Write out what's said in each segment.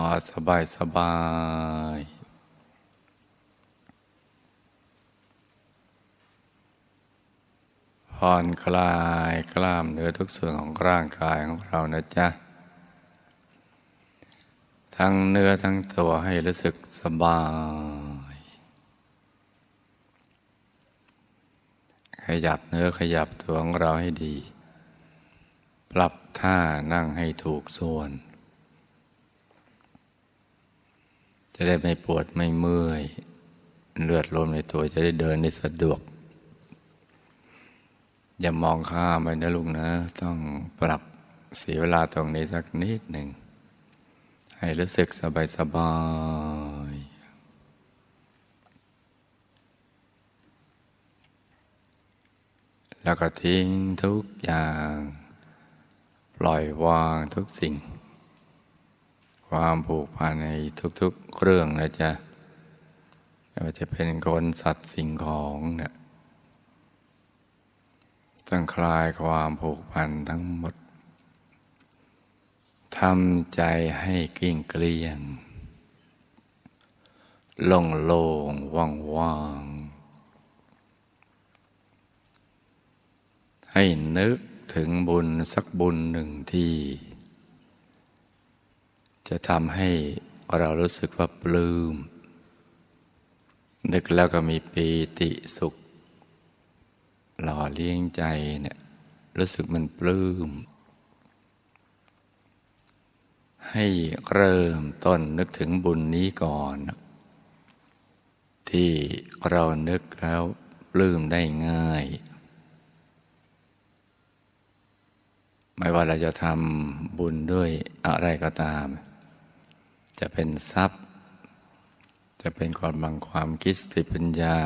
อสบายสบาย ผ่อนคลายกล้ามเนื้อทุกส่วนของร่างกายของเรานะจ๊ะ ทั้งเนื้อทั้งตัวให้รู้สึกสบาย ขยับเนื้อขยับตัวของเราให้ดี ปรับท่านั่งให้ถูกส่วน จะได้ไม่ปวดไม่เมื่อย เลือดลมในตัวจะได้เดินได้สะดวก อย่ามองข้ามไปนะลูกนะ ต้องปรับเสียเวลาตรงนี้สักนิดหนึ่ง ให้รู้สึกสบายสบายแล้วก็ทิ้งทุกอย่าง ปล่อยวางทุกสิ่ง ความผูกพันในทุกๆเรื่องนะจ๊ะไม่ว่าจะเป็นคนสัตว์สิ่งของเนี่ยต้องคลายความผูกพันทั้งหมดทำใจให้กิ่งเกลี้ยงโล่งโล่งว่างว่างให้นึกถึงบุญสักบุญหนึ่งที่ จะทำให้เรารู้สึกว่าปลื้ม นึกแล้วก็มีปีติสุข หล่อเลี้ยงใจเนี่ยรู้สึกมันปลื้ม ให้เริ่มต้นนึกถึงบุญนี้ก่อน ที่เรานึกแล้วปลื้มได้ง่าย ไม่ว่าเราจะทำบุญด้วยอะไรก็ตาม จะเป็นทรัพย์ จะเป็นกำลังความคิดสติปัญญา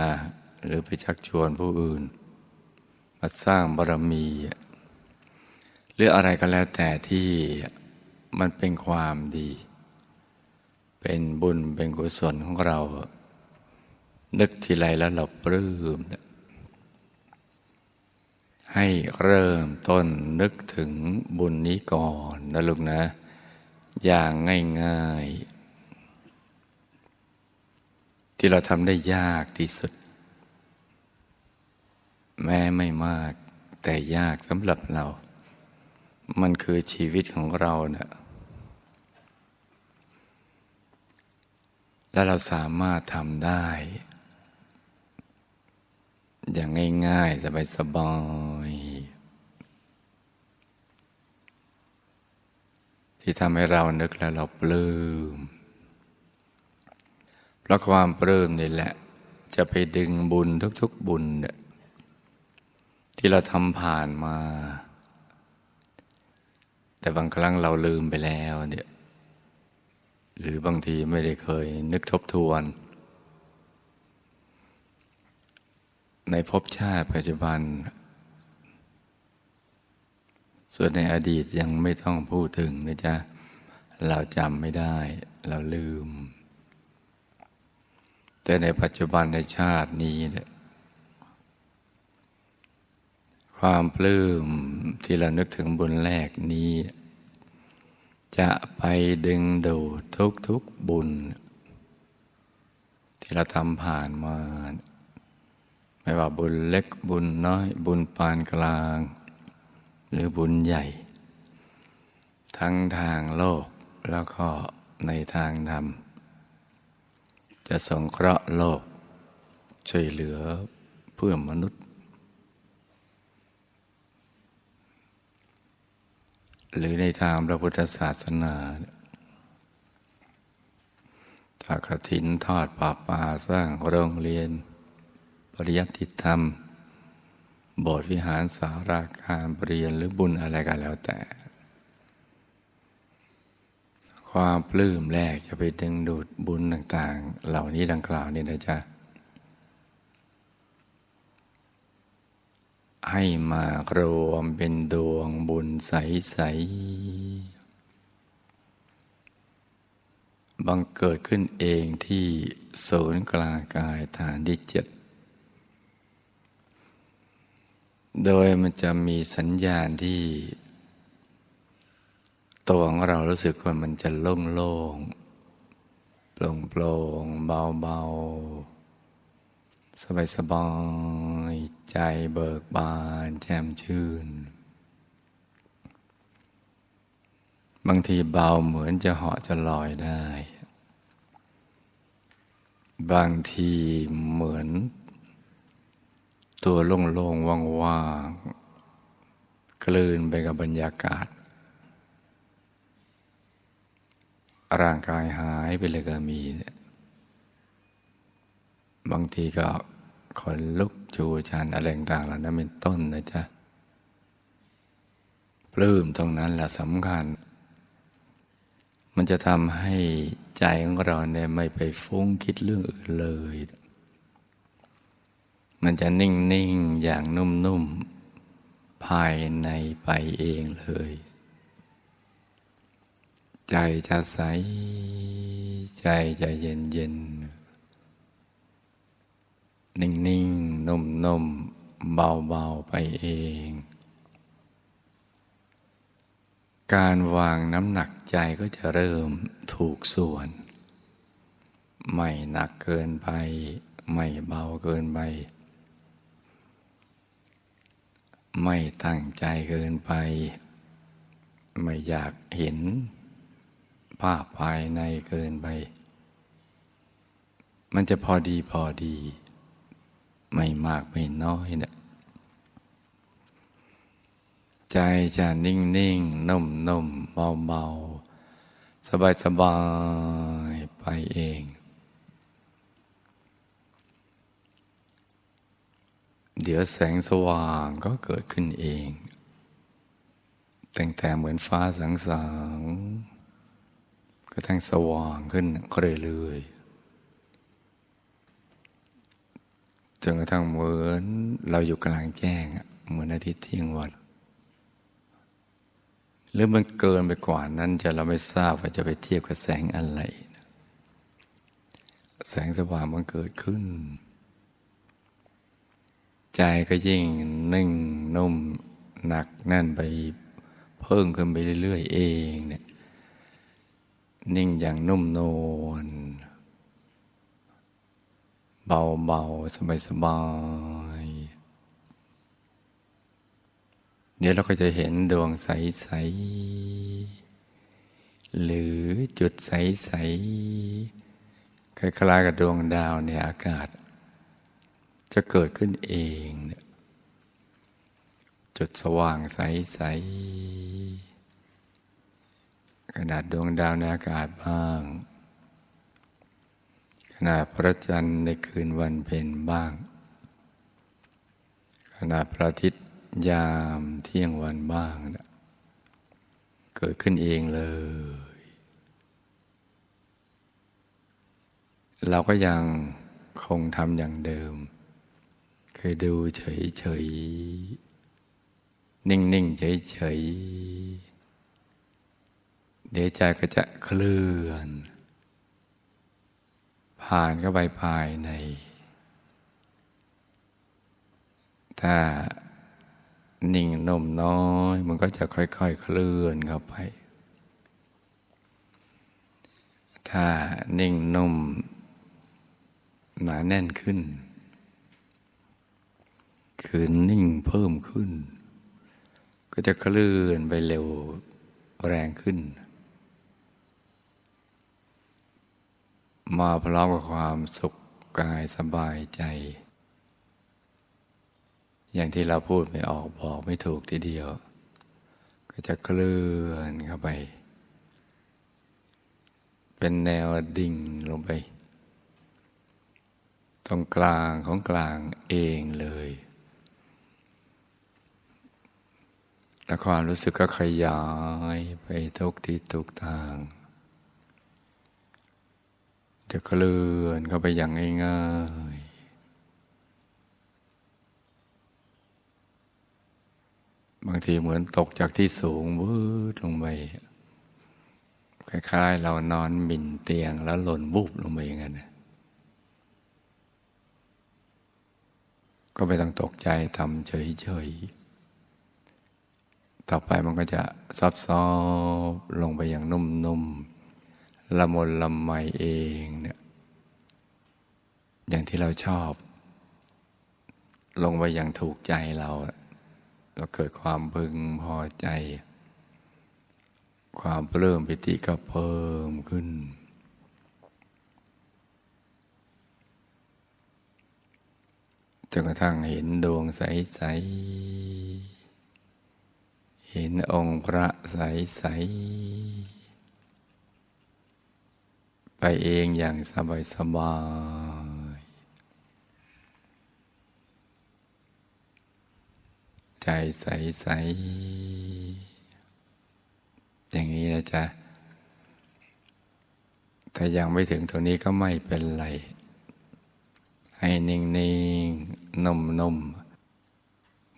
หรือไปชักชวนผู้อื่น มาสร้างบารมี หรืออะไรก็แล้วแต่ที่มันเป็นความดี เป็นบุญเป็นกุศลของเรา นึกทีไรแล้วเราปลื้มให้เริ่มต้นนึกถึงบุญนี้ก่อนนะลูกนะ อย่างง่ายๆ ที่เราทำได้ยากที่สุด แม้ไม่มาก แต่ยากสำหรับเรา มันคือชีวิตของเราเนะี่ยแล้วเราสามารถทำได้ อย่างง่าย ๆ สบายๆ ที่ทำให้เรานึกแล้วเราปลื้มเพราะความปลื้มนี่แหละ จะไปดึงบุญทุก ๆบุญเนี่ยที่เราทำผ่านมา แต่บางครั้งเราลืมไปแล้วเนี่ยหรือบางทีไม่ได้เคยนึกทบทวน ในภพชาติปัจจุบัน ส่วนในอดีตยังไม่ต้องพูดถึงนะจ๊ะ เราจำไม่ได้ เราลืม แต่ในปัจจุบันในชาตินี้เนี่ยความปลื้มที่เรานึกถึงบุญแรกนี้ จะไปดึงดูดทุกทุกบุญ ที่เราทำผ่านมา ไม่ว่าบุญเล็กบุญน้อย บุญปานกลาง หรือบุญใหญ่ ทั้งทางโลกแล้วก็ในทางธรรม จะสงเคราะห์โลก ช่วยเหลือเพื่อมนุษย์ หรือในทางพระพุทธศาสนาถ้ากถินทอดป่าป่าสร้างโรงเรียน ปริยัติธรรม โบสถ์วิหารสาราการเปรียนหรือบุญอะไรก็แล้วแต่คความปลื้มแรกจะไปดึงดูดบุญต่าง ๆ เหล่านี้ดังกล่าวนี่นะจ๊ะให้มารวมเป็นดวงบุญใส ๆ บังเกิดขึ้นเองที่ศูนย์กลางกายฐานที่เจ็ด โดยมันจะมีสัญญาณที่ ตัวของเรารู้สึกว่ามันจะโล่งโล่งโปร่งโปร่งเบาเบาสบายสบายใจเบิกบานแจ่มชื่น บางทีเบาเหมือนจะเหาะจะลอยได้ บางทีเหมือน ตัวโล่งๆว่างๆกลืนไปกับบรรยากาศ ร่างกายหายไปเลยก็มี บางทีก็ขนลุกจูชันอะไรต่างๆเหล่านั้นเป็นต้นนะจ๊ะปลื้มตรงนั้นแหละสำคัญ มันจะทำให้ใจของเราเนี่ยไม่ไปฟุ้งคิดเรื่องอื่นเลย มันจะนิ่ง ๆ อย่างนุ่ม ๆ ภายในไปเองเลย ใจจะใส ใจจะเย็นๆนิ่ง ๆ นุ่ม ๆ เบา ๆ ไปเอง การวางน้ำหนักใจก็จะเริ่มถูกส่วน ไม่หนักเกินไป ไม่เบาเกินไป ไม่ตั้งใจเกินไป ไม่อยากเห็น ภาพภายในเกินไป มันจะพอดีพอดี ไม่มากไม่น้อยเนะใจจะนิ่งนิ่งนุ่มนุ่มเบาเบาสบายสบายไปเอง เดี๋ยวแสงสว่างก็เกิดขึ้นเอง แต่งแต่เหมือนฟ้าสางสางๆก็ทั้งสว่างขึ้นเรื่อยๆจนกระทั่งเหมือนเราอยู่กลางแจ้งเหมือนอาทิตย์เที่ยงวันหรือมันเกินไปกว่านั้นจะเราไม่ทราบว่าจะไปเทียบกับแสงอะไร แสงสว่างมันเกิดขึ้น ใจก็ยิ่งนิ่งนุ่มหนักแน่นไปเพิ่มขึ้นไปเรื่อย ๆ เองเนี่ยนิ่งอย่างนุ่มนวลเบาๆ สบายๆ เดี๋ยวเราก็จะเห็นดวงใส ๆ หรือจุดใส ๆ คล้ายๆกับดวงดาวในอากาศ จะเกิดขึ้นเองเนี่ยจุดสว่างใสๆขนาดดวงดาวในอากาศบ้าง ขนาดพระจันทร์ในคืนวันเพ็ญบ้าง ขนาดพระอาทิตย์ยามเที่ยงวันบ้างนะเกิดขึ้นเองเลย เราก็ยังคงทำอย่างเดิม คยดูเฉยๆนิ่งๆเฉยๆเดี๋ยวใจก็จะเคลื่อน ผ่านเข้าไปภายใน ถ้านิ่งนมน้อย มันก็จะค่อยๆเคลื่อนเข้าไป ถ้านิ่งนุ่มหนาแน่นขึ้น คือนิ่งเพิ่มขึ้น ก็จะเคลื่อนไปเร็วแรงขึ้น มาพร้อมกับความสุขกายสบายใจ อย่างที่เราพูดไม่ออกบอกไม่ถูกทีเดียว ก็จะเคลื่อนเข้าไป เป็นแนวดิ่งลงไป ตรงกลางของกลางเองเลย แล้วความรู้สึกก็ขยายไปทุกที่ทุกทาง จะเคลื่อนเข้าไปอย่างง่ายๆ บางทีเหมือนตกจากที่สูงวืดลงไป คล้ายๆ เรานอนหมิ่นเตียงแล้วหล่นบุบลงไปอย่างนั้นก็ไม่ต้องตกใจทำเฉยๆ ต่อไปมันก็จะซับซ้อนลงไปอย่างนุ่มๆละมุนละไมเองเนี่ยอย่างที่เราชอบ ลงไปอย่างถูกใจเรา เราเกิดความพึงพอใจ ความเพิ่มปิติก็เพิ่มขึ้น จนกระทั่งเห็นดวงใส ๆ เห็นองค์พระใส ๆ ไปเองอย่างสบายสบายใจใส ๆ อย่างนี้นะจ๊ะแต่ยังไม่ถึงตรงนี้ก็ไม่เป็นไร ให้นิ่ง ๆ นุ่ม ๆ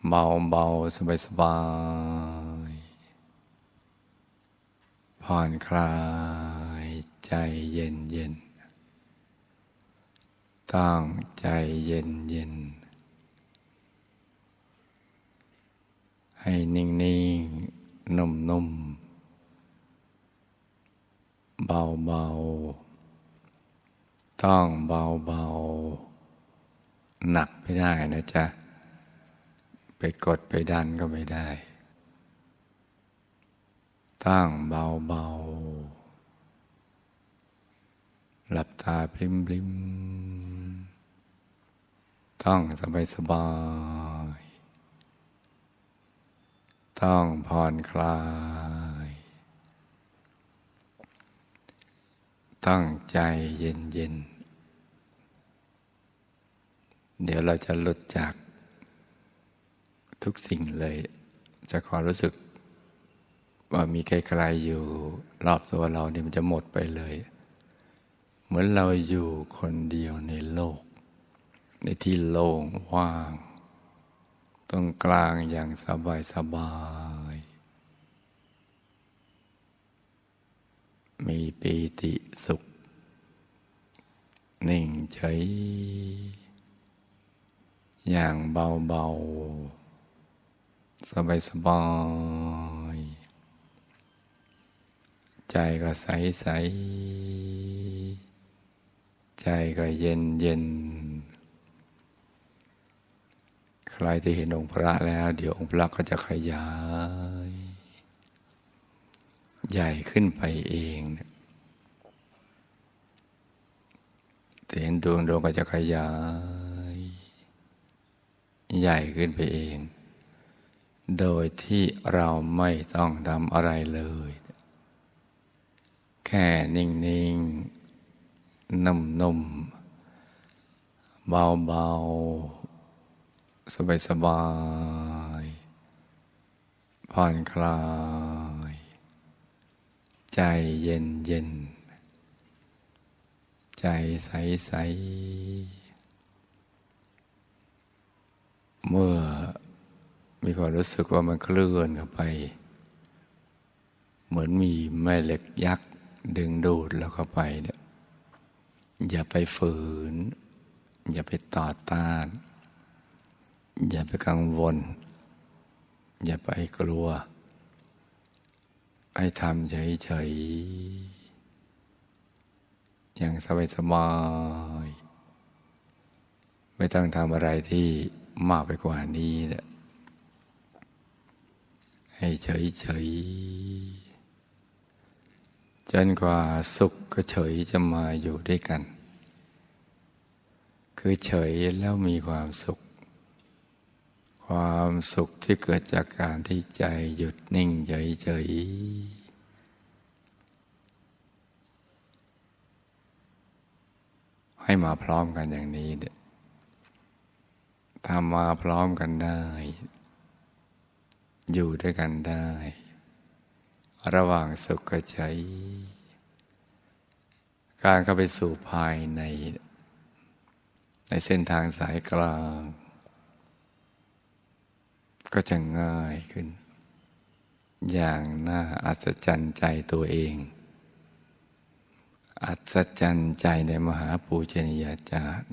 เบา ๆ สบายๆ ผ่อนคลายใจเย็นเย็นตั้งใจเย็นเย็นให้นิ่งๆนุ่มๆเบาๆต้องเบาๆหนักไม่ได้นะจ๊ะ ไปกดไปดันก็ไม่ได้ ตั้งเบาเบาหลับตาพลิมพลิมต้องสบายสบาย ต้องผ่อนคลาย ตั้งใจเย็นเย็น เดี๋ยวเราจะหลุดจากทุกสิ่งเลย จะความรู้สึก ว่ามีใครๆอยู่รอบตัวเราเนี่ยมันจะหมดไปเลย เหมือนเราอยู่คนเดียวในโลก ในที่โล่งว่าง ตรงกลางอย่างสบายสบายมีปีติสุข นิ่งเฉยอย่างเบาๆ สบายๆ ใจก็ใสๆใจก็เย็นเย็น ใครที่เห็นองค์พระแล้ว เดี๋ยวองค์พระก็จะขยาย ใหญ่ขึ้นไปเองเห็นดวงดวงก็จะขยาย ใหญ่ขึ้นไปเอง โดยที่เราไม่ต้องทำอะไรเลย แค่นิ่งๆ นุ่มๆ เบาๆ สบายๆ ผ่อนคลาย ใจเย็นเย็น ใจใสใส เมื่อมีความรู้สึกว่ามันเคลื่อนเข้าไป เหมือนมีแม่เหล็กยักษ์ ดึงดูดแล้วเข้าไปเนี่ยอย่าไปฝืน อย่าไปต่อต้าน อย่าไปกังวล อย่าไปกลัว ให้ทำเฉยๆอย่างสบายๆไม่ต้องทำอะไรที่มากไปกว่านี้แหละให้เฉยเฉย จนกว่าสุขก็เฉยจะมาอยู่ด้วยกัน คือเฉยแล้วมีความสุข ความสุขที่เกิดจากการที่ใจหยุดนิ่งเฉยเฉยให้มาพร้อมกันอย่างนี้เด็ทำมาพร้อมกันได้ อยู่ด้วยกันได้ ระหว่างสุขกับใจ การเข้าไปสู่ภายใน ในเส้นทางสายกลาง ก็จะง่ายขึ้น อย่างน่าอัศจรรย์ใจตัวเอง อัศจรรย์ใจในมหาปูชนียาจารย์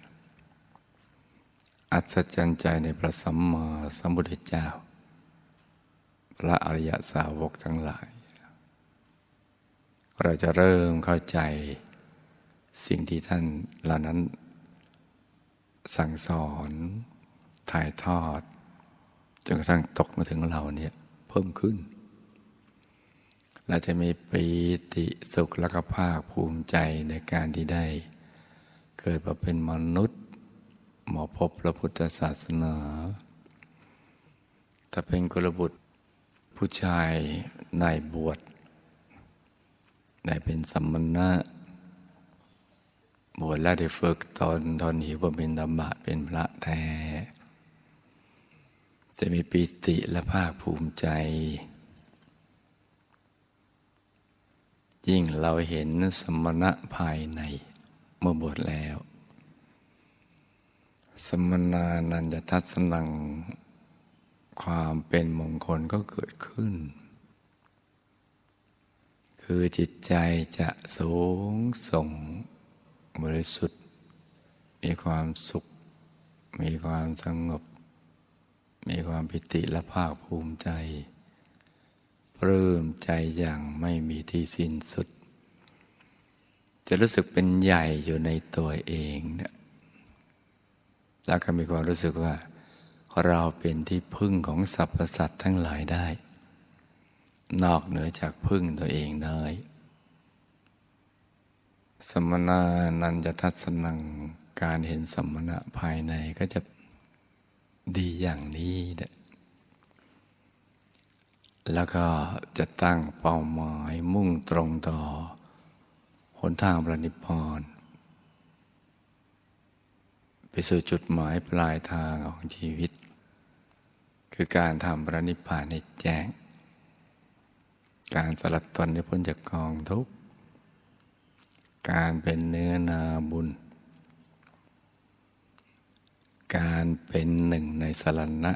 อัศจรรย์ใจในพระสัมมาสัมพุทธเจ้า พระอริยสาวกทั้งหลาย เราจะเริ่มเข้าใจสิ่งที่ท่านเหล่านั้น สั่งสอนถ่ายทอดจนกระทั่งตกมาถึงเราเนี่ยเพิ่มขึ้น เราจะมีปีติสุขและก็ภาคภูมิใจในการที่ได้ เกิดมาเป็นมนุษย์หมอพบพระพุทธศาสนาถ้าเป็นกุลบุตรผู้ชายนายบวช ได้เป็นสัมมณะบวชแล้วได้ฝึกตนทนหิวบำเพ็ญธรรมะเป็นพระแท้จะมีปิติและภาคภูมิใจ ยิ่งเราเห็นสมณะภายในเมื่อบวชแล้ว สมนานันจะทัศนังความเป็นมงคลก็เกิดขึ้น คือจิตใจจะสูงส่งบริสุทธิ์ มีความสุข มีความสงบ มีความปิติและภาคภูมิใจปลื้มใจอย่างไม่มีที่สิ้นสุด จะรู้สึกเป็นใหญ่อยู่ในตัวเองเนี่ยแล้วก็มีความรู้สึกว่า เราเป็นที่พึ่งของสรรพสัตว์ทั้งหลายได้ นอกเหนือจากพึ่งตัวเองได้ สมณานันจะทัศนังการเห็นสมณะภายในก็จะดีอย่างนี้แหละแล้วก็จะตั้งเป้าหมายมุ่งตรงต่อหนทางประนิพพานไปสู่จุดหมายปลายทางของชีวิต คือการทำพระนิพพานในแจ้ง การสลัดตนในพ้นจากกองทุกข์ การเป็นเนื้อนาบุญ การเป็นหนึ่งในสรณะ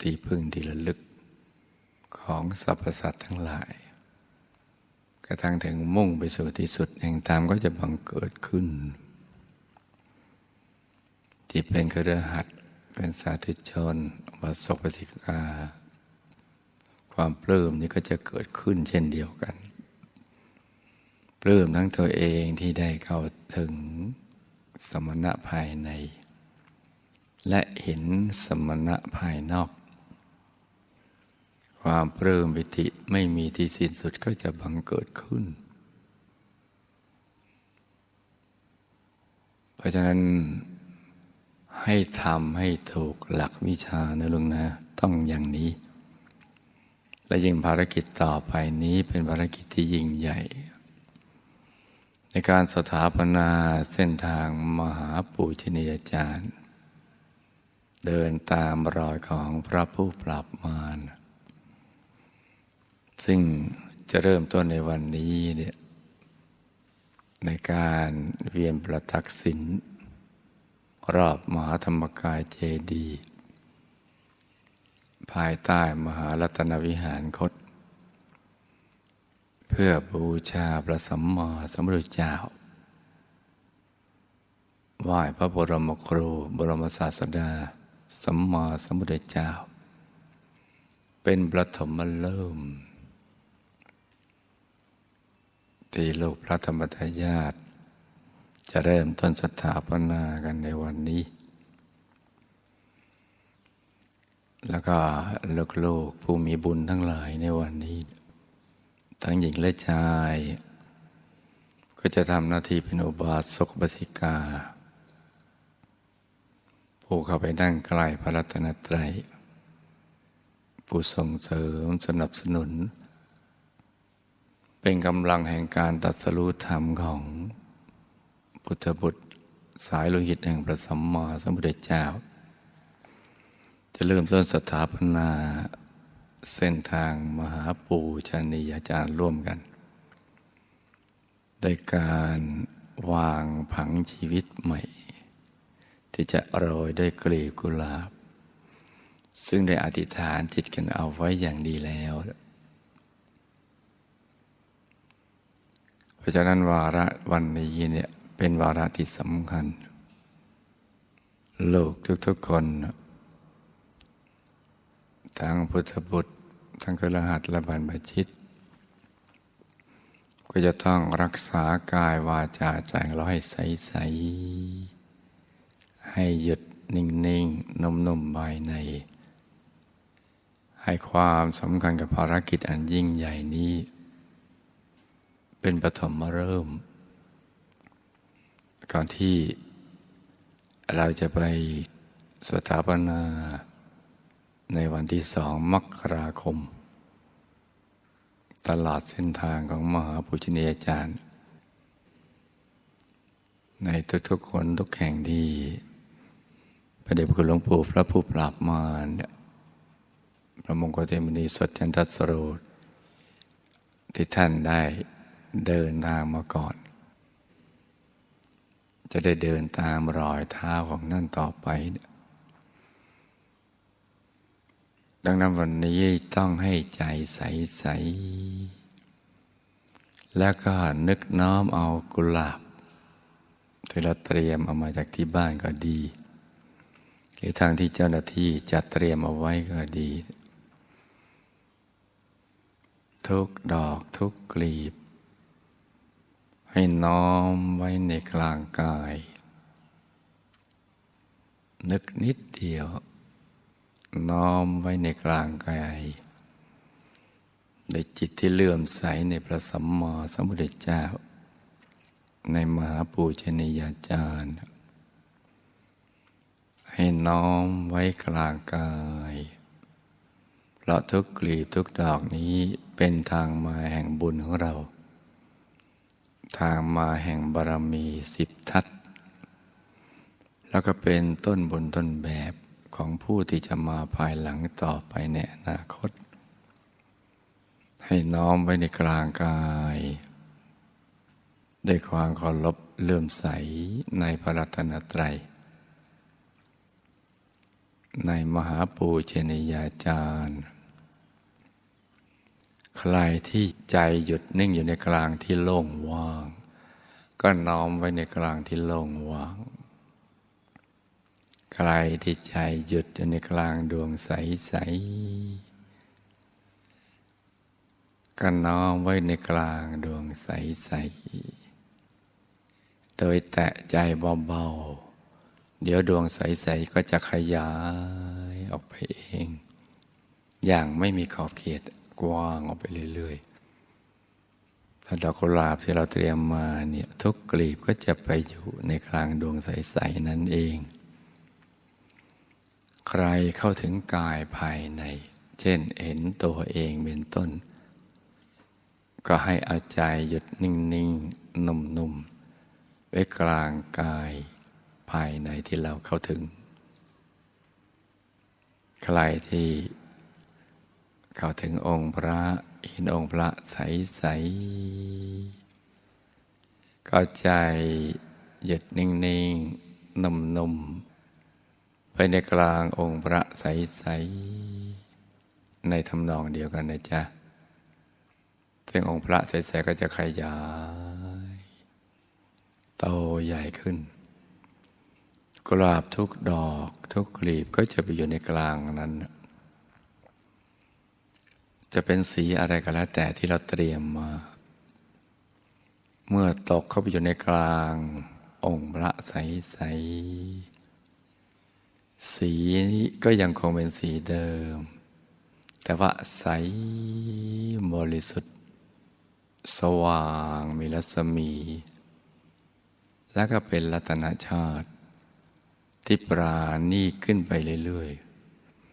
ที่พึ่งที่ระลึก ของสรรพสัตว์ทั้งหลาย กระทั่งถึงมุ่งไปสู่ที่สุดแห่งธรรมก็จะบังเกิดขึ้น ที่เป็นเครือหัดเป็นสาธุชนวัสกปฏิกา ความปลื้มนี้ก็จะเกิดขึ้นเช่นเดียวกัน ปลื้มทั้งตัวเองที่ได้เข้าถึงสมณะภายใน และเห็นสมณะภายนอก ความปลื้มปิติไม่มีที่สิ้นสุดก็จะบังเกิดขึ้น เพราะฉะนั้นให้ทำให้ถูกหลักวิชานะลุงนะ ต้องอย่างนี้ และยิ่งภารกิจต่อไปนี้เป็นภารกิจที่ยิ่งใหญ่ ในการสถาปนาเส้นทางมหาปูชนียาจารย์ เดินตามรอยของพระผู้ปราบมารซึ่งจะเริ่มต้นในวันนี้เนี่ยในการเวียนประทักษิณรอบมหาธรรมกายเจดีย์ ภายใต้มหารัตนวิหารคต เพื่อบูชาพระสัมมาสัมพุทธเจ้าไหว้พระบรมครูบรมศาสดา สัมมาสัมพุทธเจ้า เป็นประถมเริ่ม ที่ลูกพระธรรมทายาทจะเริ่มต้นสถาปนากันในวันนี้ แล้วก็ลูกๆผู้มีบุญทั้งหลายในวันนี้ ทั้งหญิงและชาย ก็จะทำหน้าที่เป็นอุบาสกบสิกา ผู้เข้าไปนั่งใกล้พระรัตนตรัย ผู้ส่งเสริมสนับสนุน เป็นกำลังแห่งการตัดสรุธรรมของพุทธบุตรสายโลหิตแห่งพระสัมมาสัมพุทธเจ้า จะเริ่มต้นสถาปนาเส้นทางมหาปูชนียาจารย์ร่วมกันโโดยการวางผังชีวิตใหม่ ที่จะโรยด้วยกลีบกุหลาบ ซึ่งได้อธิษฐานจิตกันเอาไว้อย่างดีแล้ว เพราะฉะนั้นวาระวันนี้เนี่ยเป็นวาระที่สำคัญ โลกทุกๆคน ทั้งพุทธบุตร ทั้งกระหัตและบรรพชิต ก็จะต้องรักษากายวาจาใจเราให้ใสๆให้หยุดนิ่งๆนุ่มๆภายใน ให้ความสำคัญกับภารกิจอันยิ่งใหญ่นี้ เป็นปฐมเริ่ม ก่อนที่เราจะไปสถาปนา ในวันที่สองมกราคม ตลอดเส้นทางของมหาปุจเนียาจารย์ ในทุกๆคนทุกแห่งที่พระเดชพระคุณหลวงปู่พระผู้ปราบมารพระมงคลเทมุนีสดจันทสโรดที่ท่านได้เดินทางมาก่อน จะได้เดินตามรอยเท้าของนั่นต่อไป ดังนั้นวันนี้ต้องให้ใจใสๆแล้วก็นึกน้อมเอากุหลาบที่เราเตรียมเอามาจากที่บ้านก็ดี หรือทางที่เจ้าหน้าที่จัดเตรียมเอาไว้ก็ดี ทุกดอกทุกกลีบ ให้น้อมไว้ในกลางกาย นึกนิดเดียว น้อมไว้ในกลางกายในจิตที่เลื่อมใสในพระสัมมาสัมพุทธเจ้า ในมหาปูชนียาจารย์ ให้น้อมไว้กลางกาย เพราะทุกกลีบทุกดอกนี้เป็นทางมาแห่งบุญของเรา ทางมาแห่งบารมีสิบทัศ แล้วก็เป็นต้นบุญต้นแบบ ของผู้ที่จะมาภายหลังต่อไปในอนาคต ให้น้อมไว้ในกลางกายด้วยความเคารพเลื่อมใสในพระรัตนตรัย ในมหาปูชนียาจารย์ ใครที่ใจหยุดนิ่งอยู่ในกลางที่โล่งว่าง ก็น้อมไว้ในกลางที่โล่งว่าง ใครที่ใจหยุดอยู่ในกลางดวงใส ๆ ก็น้อมไว้ในกลางดวงใส ๆ โดยแตะใจเบา ๆ เดี๋ยวดวงใส ๆ ก็จะขยายออกไปเอง อย่างไม่มีขอบเขตกว้างออกไปเรื่อย ๆ ถ้าดอกกุหลาบที่เราเตรียมมาเนี่ยทุกกลีบก็จะไปอยู่ในกลางดวงใส ๆ นั่นเอง ใครเข้าถึงกายภายใน เช่นเห็นตัวเองเป็นต้น ก็ให้เอาใจหยุดนิ่งๆ นุ่มๆ ไว้กลางกายภายในที่เราเข้าถึง ใครที่เข้าถึงองค์พระเห็นองค์พระใสๆก็ใจหยุดนิ่งๆ นุ่มๆ ไปในกลางองค์พระใสๆในทำนองเดียวกันนะจ๊ะซึ่งองค์พระใสๆก็จะขยายโตใหญ่ขึ้น กราบทุกดอกทุกกลีบก็จะไปอยู่ในกลางนั้น จะเป็นสีอะไรก็แล้วแต่ที่เราเตรียมมา เมื่อตกเข้าไปอยู่ในกลาง องค์พระใสๆ สีนี้ก็ยังคงเป็นสีเดิม แต่ว่าใสบริสุทธิ์ สว่างมีรัศมี แล้วก็เป็นรัตนชาติ ที่ปราณีขึ้นไปเรื่อย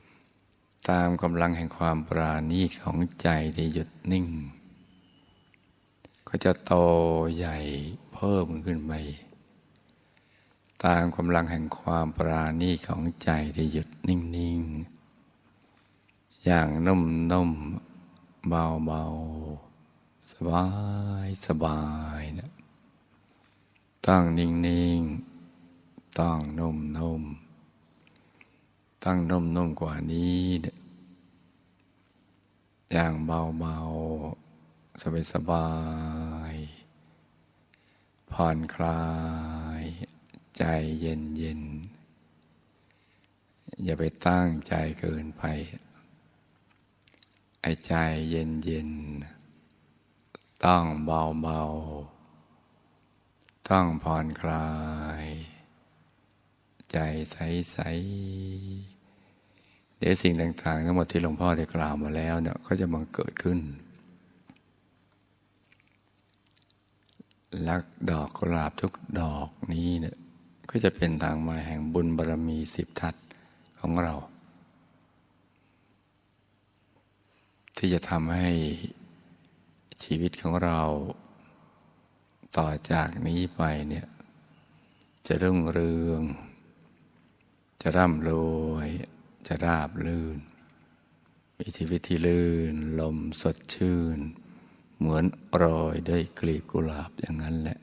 ๆ ตามกำลังแห่งความปราณีของใจที่หยุดนิ่ง ก็จะโตใหญ่เพิ่มขึ้นไป ตามกำลังแห่งความปราณีของใจที่หยุดนิ่ง ๆ อย่างนุ่ม ๆ เบา ๆ สบาย สบายนะต้องนิ่ง ๆ ต้องนุ่ม ๆ ต้องนุ่ม ๆ กว่านี้เนี่ยอย่างเบา ๆ สบายๆผ่อนคลาย ใจเย็นๆอย่าไปตั้งใจเกินไป ไอ้ใจเย็นๆต้องเบาๆต้องผ่อนคลาย ใจใสๆเดี๋ยวสิ่งต่าง ๆ ทั้งหมดที่หลวงพ่อได้กล่าวมาแล้วเนี่ยก็จะบังเกิดขึ้น ลักดอกกุหลาบทุกดอกนี้เนี่ย ก็จะเป็นทางมาแห่งบุญบารรมีสิบทัศของเรา ที่จะทำให้ชีวิตของเราต่อจากนี้ไปเนี่ยจะรุ่งเรือง จะร่ำรวย จะราบลื่น มีชีวิตที่ลื่น ลมสดชื่น เหมือนโรยด้วยกลีบกุหลาบอย่างนั้นแหละ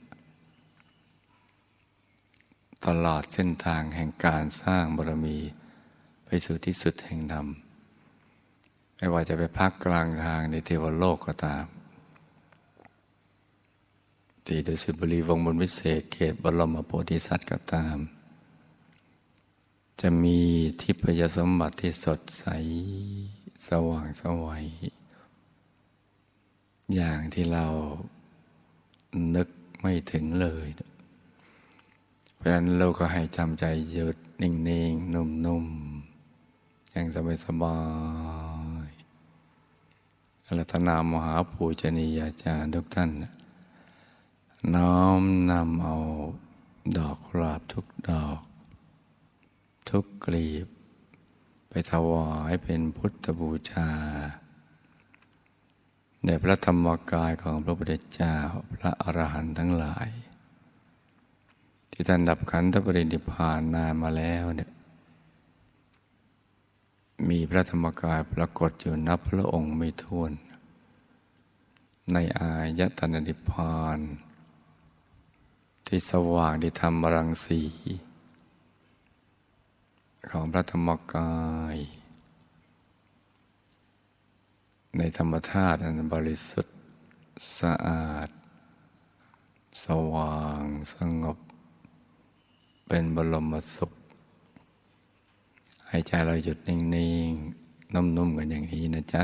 ตลอดเส้นทางแห่งการสร้างบารมีไปสู่ที่สุดแห่งธรรม ไม่ว่าจะไปพักกลางทางในเทวโลกก็ตามที่ดุสิบุรีวงบนวิเศษเขตบรมโพธิสัตว์ก็ตาม จะมีทิพยสมบัติที่สดใสสว่างสวัยอย่างที่เรานึกไม่ถึงเลยะนั้นเราก็ให้จำใจหยุดนิ่งๆ นุ่มๆ อย่างสบายๆอรัตนามหาปูชนียาจารย์ทุกท่าน น้อมนำเอาดอกกุหลาบทุกดอก ทุกกลีบ ไปถวายเป็นพุทธบูชาในพระธรรมกายของพระพุทธเจ้าพระอรหันต์ทั้งหลาย ที่ท่านดับขันธปรินิพานนานมาแล้วเนี่ยมีพระธรรมกายปรากฏอยู่นับพระองค์ไม่ถ้วน ในอายตนะนิพพาน ที่สว่างที่ธรรมรังสี ของพระธรรมกาย ในธรรมธาตุอันบริสุทธิ์สะอาด สว่างสงบ เป็นบรมสุขให้ใจเราหยุดนิ่งๆ นุ่มๆ กันอย่างนี้นะจ๊ะ